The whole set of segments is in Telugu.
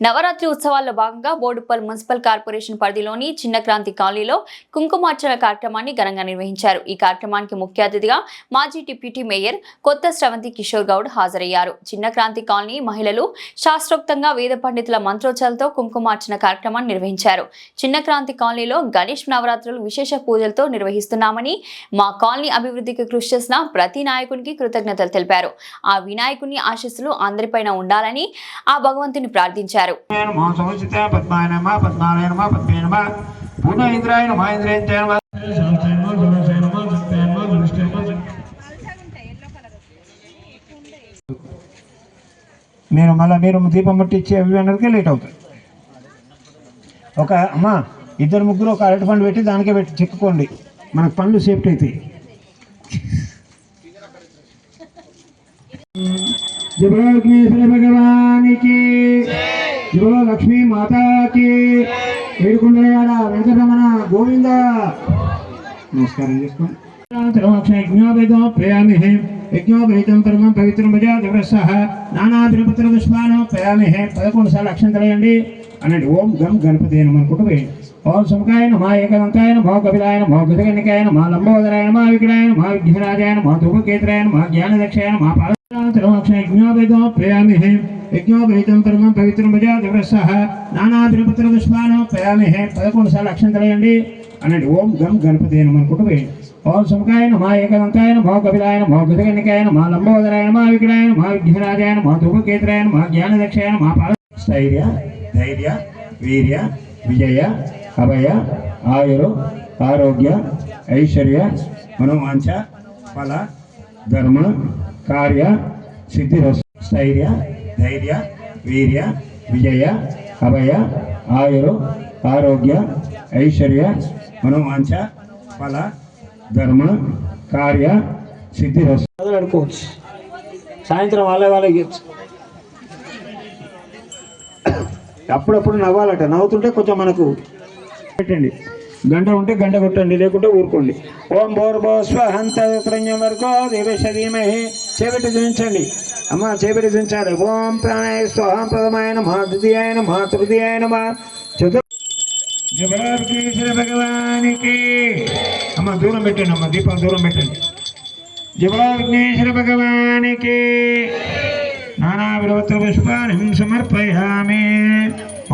నవరాత్రి ఉత్సవాల్లో భాగంగా బోడుప్పల్ మున్సిపల్ కార్పొరేషన్ పరిధిలోని చిన్న క్రాంతి కాలనీలో కుంకుమార్చన కార్యక్రమాన్ని ఘనంగా నిర్వహించారు. ఈ కార్యక్రమానికి ముఖ్య అతిథిగా మాజీ డిప్యూటీ మేయర్ కొత్త స్రవంతి కిషోర్ గౌడ్ హాజరయ్యారు. చిన్న క్రాంతి కాలనీ మహిళలు శాస్త్రోక్తంగా వేద పండితుల మంత్రోచ్చాలతో కుంకుమార్చన కార్యక్రమాన్ని నిర్వహించారు. చిన్న క్రాంతి కాలనీలో గణేష్ నవరాత్రులు విశేష పూజలతో నిర్వహిస్తున్నామని మా కాలనీ అభివృద్ధికి కృషి చేసిన ప్రతి నాయకునికి కృతజ్ఞతలు తెలిపారు. ఆ వినాయకుని ఆశీస్సులు అందరిపైన ఉండాలని ఆ భగవంతుని ప్రార్థించారు. నమ మీరు మళ్ళీ మీరు దీపం ముట్టించి అవి అన్నదికే లేట్ అవుతుంది. ఒక అమ్మ ఇద్దరు ముగ్గురు ఒక అరటి పండు పెట్టి దానికే పెట్టి చెక్కుకోండి. మనకు పండ్లు సేఫ్టీ అవుతాయి భగవానికి. జగో లక్ష్మీ మాతాకి వేడుకుంటున్నాడ వెంకటరమణ గోవింద. నమస్కారం చేసుకోండి. యజ్ఞోపేతోపయామి యజ్ఞోపేతం పరమం పవిత్రం భజా దివసః నానాభిపత్ర పుష్పాను పయామి పదకొండు సార్లు అక్షంతలేయండి అనండి. ఓం గం గణపతి అనుకుంటూ వేయండి. ఓం సుముఖాయ నమ ఏకదంతాయ నమో కపిలాయ నమో గజగణికాయ నమ లంబోదరాయ నమ విగ్రహాయ నమ విఘ్నరాజాయ నమ ధూమకేతురాయ నమ జ్ఞానదక్షాయ నమ యజ్ఞోపేతోపయామి యజ్ఞోపేతం పరమం పవిత్రం భజా దివసః నానాభిపత్ర పుష్పాను పయామి పదకొండు సార్లు అక్షంతలేయండి అనండి ఓం గం గణపతి అనుకుంటూ వేయండి ఓం సుముఖాయ నమ ఏకదంతాయ నమో కపిలాయ నమో గజగణికాయ నమ లంబోదరాయ నమ విగ్రహాయ నమ విఘ్నరాజాయ నమ ధూమకేతురాయ నమ మా పాద స్థైర్య ధైర్య వీర్య విజయ అభయ ఆయురు ఆరోగ్య ఐశ్వర్య మనోవాంఛ ఫల ధర్మ కార్య సిద్ధి స్థైర్య ధైర్య వీర్య విజయ అభయ ఆయురు ఆరోగ్య ఐశ్వర్య మనోవాంఛ ఫల ధర్మ కార్య సిద్ధి అడుకోవచ్చు సాయంత్రం వాళ్ళ వాళ్ళకి ఇవ్వచ్చు అప్పుడప్పుడు నవ్వాలట. నవ్వుతుంటే కొంచెం మనకు పెట్టండి. గంట ఉంటే గంట కొట్టండి లేకుంటే ఊరుకోండి. ఓం బోర్బో స్వహంత వరకు దేవేశ చేపెట్టి దించండి అమ్మ చేపెట్టి దించాలి ఓం ప్రాణాయ స్వహం ప్రథమాయన నమ ద్వితీయాయ నమ తృతీయాయ నమ. చతుర్ జబరార్కేశ్వర భగవానికి అమ్మ దూరం పెట్టండి అమ్మ దీపం దూరం పెట్టండి. జబరా భగవానికి నానా పుష్పాన్ని సమర్పయామి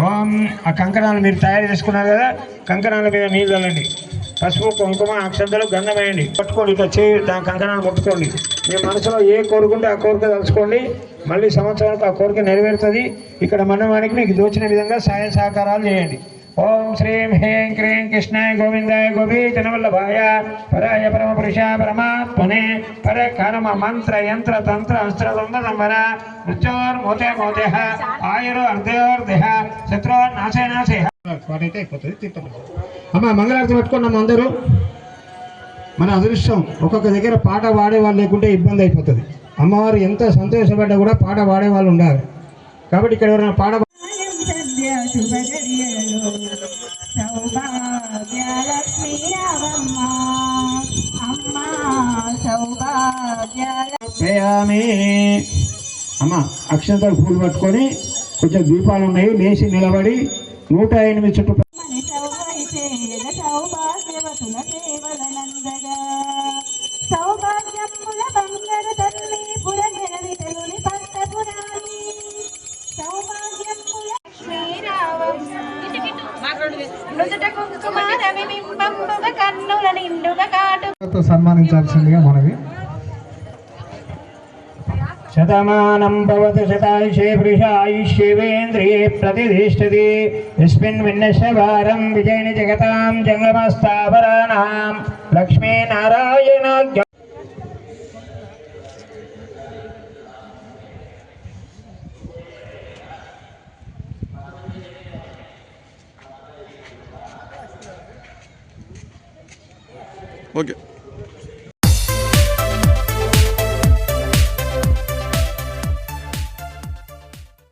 ఓం ఆ కంకణాలు మీరు తయారు చేసుకున్నారు కదా? కంకణాల మీద నీళ్ళు చల్లండి పసుపు కుంకుమ అక్షంతలు గంధం వేయండి. పట్టుకోండి ఇట్లా చేయి దాని కంకణాలు ముట్టుకోండి మీ మనసులో ఏ కోరుకుంటే ఆ కోరిక తలుచుకోండి. మళ్ళీ సంవత్సరానికి ఆ కోరిక నెరవేరుతుంది. ఇక్కడ మండపానికి మీకు దోచిన విధంగా సహాయ సహకారాలు చేయండి. ఓం శ్రీం హ్రీం క్రీం కృష్ణాయ గోవిందాయ గోపీజనవల్లభాయ పరాయ పరమ పురుష పరమాత్మనే. పర కర్మ మంత్ర యంత్ర తంత్ర అస్త్ర ద్వంద్వ సంవర మృత్యోర్ మోతే ఆయురు అర్ధయోర్దేహ శత్రువు నాశే నాశే. వాటైతే అయిపోతుంది తిప్పదు అమ్మ మంగళారతి పెట్టుకున్నాం అందరూ. మన అదృష్టం ఒక్కొక్క దగ్గర పాట పాడే వాళ్ళు లేకుంటే ఇబ్బంది అయిపోతుంది. అమ్మవారు ఎంత సంతోషపడ్డా కూడా పాట పాడే వాళ్ళు ఉండాలి. కాబట్టి ఇక్కడ ఎవరైనా పాట సద్య శుభగడియలో సౌభాగ్యలక్ష్మీ రావమ్మ అమ్మ అక్షంతలు పూలు పట్టుకొని కొంచెం దీపాలు ఉన్నాయి. లేచి నిలబడి నూట ఎనిమిది చుట్టూ సౌభాగ్యముల బంగారు సన్మానించాల్సిందిగా మనవి. శతమానం భవతి శతాయుషే పురుషాయుష్యేవేంద్రియే ప్రతిష్టతి. యస్మిన్ విన్నశవారం విజయని జగతాం జంగమస్థావరాణాం లక్ష్మీనారాయణ Okay.